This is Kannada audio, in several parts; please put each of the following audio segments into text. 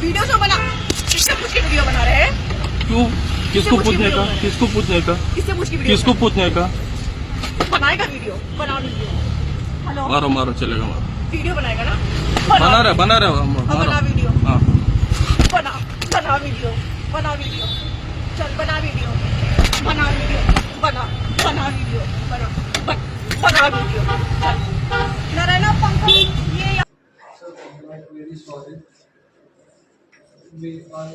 वीडियो जो बना? किससे पूछ के वीडियो बना रहे हैं? क्यों? किसको पूछने का? किसको पूछने का? किससे पूछ के किसको पूछने का? बनाएगा वीडियो? बना वीडियो। हेलो? मारो मारो चलेगा मारो। वीडियो बनाएगा ना? बना रहे बना रहे हाँ, बना वीडियो। हाँ। बना बना वीडियो बना वीडियो। चल बना वीडियो। बना वीडियो बना बना वीडियो बना बना वीडियो। चल। नारायण पंकज ये very sorry. We are.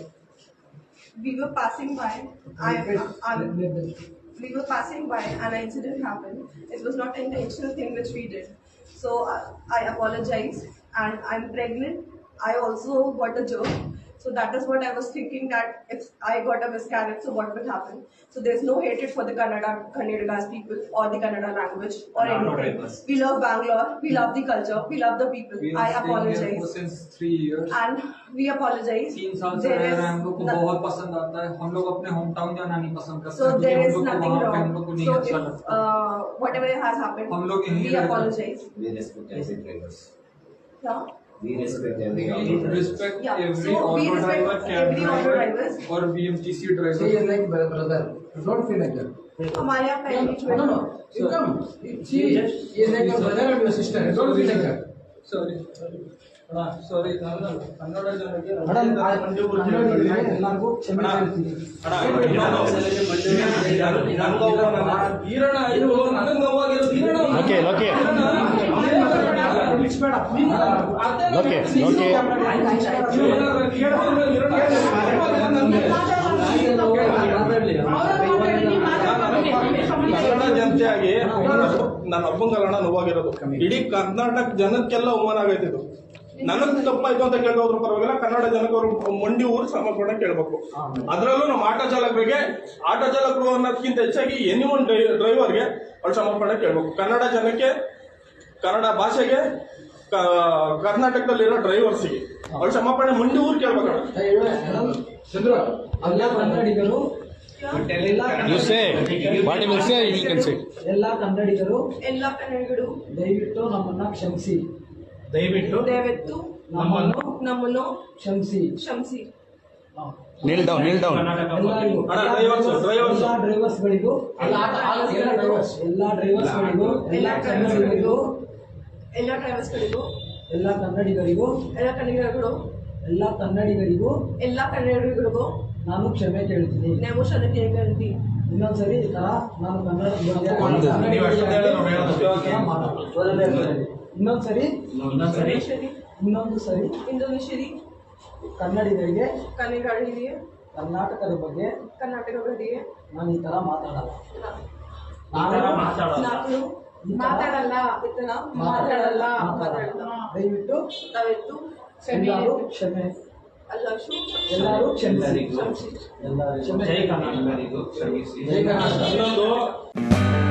we were passing by. I, I, Let me- let me- we were passing by and an incident happened. It was not an intentional thing which we did. So I, I apologize and I'm pregnant. I also got a joke. So that is what I was thinking that if I got a miscarriage, so what will happen? So there's no hatred for the Kannada, Kannadigas people or the Kannada language or anything. We love Bangalore, we love the culture, we love the people. We I are staying here for apologize. since three years. And we apologize. तीन साल से There रह is रहे हैं हम लोग को no- बहुत पसंद आता है हम लोग अपने होम टाउन जाना नहीं पसंद करते So क्योंकि there हम is लोग को nothing वहाँ पे हम लोग को wrong. नहीं So अच्छा if लगता uh, whatever has happened, हम लोग यहीं we रहते हैं। apologize. We respect every drivers. Yeah. We respect every auto driver. Respect Yeah, every so we auto respect driver, cab every auto driver drivers. or BMTC driver. He is like my brother. You don't feel like that. हमारे यहाँ पहले No, no, no. You come. She, he is like your brother and your sister. You don't feel like that. Sorry. sorry. ಎಲ್ಲರಿಗೂ ಕ್ಷಮೆ ಕೇಳ್ತೀನಿ okay okay okay okay Kannada ಜನತೆಯಾಗಿ ನನ್ನ ನೋವಾಗಿರೋದು ಇಡೀ ಕರ್ನಾಟಕ ಜನಕ್ಕೆಲ್ಲ ಅವಮಾನ ಆಗೈತಿದ್ದು ಇದು ನನಗ್ ತಪ್ಪಾಯ್ತು ಅಂತ ಕೇಳೋದ್ರ ಪರವಾಗಿಲ್ಲ ಕನ್ನಡ ಜನಕರು ಮಂಡಿ ಊರು ಸಮರ್ಪಣೆ ಕೇಳ್ಬೇಕು. ಅದರಲ್ಲೂ ನಮ್ಮ ಆಟೋ ಚಾಲಕರಿಗೆ ಆಟೋ ಚಾಲಕರು ಅನ್ನೋದಕ್ಕಿಂತ ಹೆಚ್ಚಾಗಿ ಎನಿ ಒನ್ ಡ್ರೈವರ್ಗೆ ಅವ್ರು ಸಮರ್ಪಣೆ ಕೇಳ್ಬೇಕು. ಕನ್ನಡ ಜನಕ್ಕೆ ಕನ್ನಡ ಭಾಷೆಗೆ ಕರ್ನಾಟಕದಲ್ಲಿರೋ ಡ್ರೈವರ್ಸಿಗೆ ಅವ್ರು ಸಮರ್ಪಣೆ ಮಂಡಿ ಊರು ಕೇಳ್ಬೇಕು ಚಂದ್ರ ಎಲ್ಲ ಕನ್ನಡಿಗರು you say what will say you can say ಎಲ್ಲ ಕನ್ನಡಿಗರು ಎಲ್ಲ ಕನ್ನಡಿಗರು. ದಯವಿಟ್ಟು ನಮ್ಮನ್ನ ಕ್ಷಮಿಸಿ. ದಯವಿಟ್ಟು ನಮ್ಮನ್ನು ನಮ್ಮನ್ನು ಕ್ಷಮಿಸಿ. ಕ್ಷಮಿಸಿ. Kneel down kneel down. ಎಲ್ಲ ಡ್ರೈವರ್ಸ್ಗಳಿಗೂ ಎಲ್ಲ ಡ್ರೈವರ್ಸ್ ಎಲ್ಲ ಡ್ರೈವರ್ಸ್ಗಳಿಗೂ ಎಲ್ಲ ಕನ್ನಡಿಗರಿಗೂ. ಎಲ್ಲ ಡ್ರೈವರ್ಸ್ಗಳಿಗೂ ಎಲ್ಲ ಕನ್ನಡಿಗರಿಗೂ ಎಲ್ಲ ಕನ್ನಡಿಗರುಗಳು ಎಲ್ಲ ಕನ್ನಡಿಗರಿಗೂ ಎಲ್ಲ ಕನ್ನಡಿಗರಿಗೂ. ನಾನು ಕ್ಷಮೆ ಕೇಳ್ತೀನಿ ನಾವು ಕ್ಷಮೆ ಕೇಳ್ತೀವಿ ಇನ್ನೊಂದ್ಸರಿ ಈ ತರ ನಾನು ಕನ್ನಡ ಇನ್ನೊಂದ್ಸರಿ? ಸರಿ ಇನ್ನೊಂದು ಸರಿ ಇನ್ನೊಂದು ಸರಿ ಕನ್ನಡಿಗರಿಗೆ? ಕನ್ನಡಿಗರಿಗೆ? ಕರ್ನಾಟಕದ ಬಗ್ಗೆ? ಕರ್ನಾಟಕಗಳಿಗೆ ನಾನು ಈ ತರ ಮಾತಾಡಲ್ಲ. ನಾನು ಮಾತಾಡಲ್ಲ. ಇತರ ಮಾತಾಡಲ್ಲ. ಮಾತಾಡಲ್ಲ. ದಯವಿಟ್ಟು ದಯವಿಟ್ಟು ಕ್ಷಮೆ. ಎಲ್ಲರೂ ಕ್ಷಮೆ. ಎಲ್ಲರೂ ಎಲ್ಲರೂ ಕ್ಷಮಿಸಿ. ಜೈ ಎಲ್ಲರೂ ಕ್ಷಮೆ ಜೈ ಕರ್ನಾಟಕ.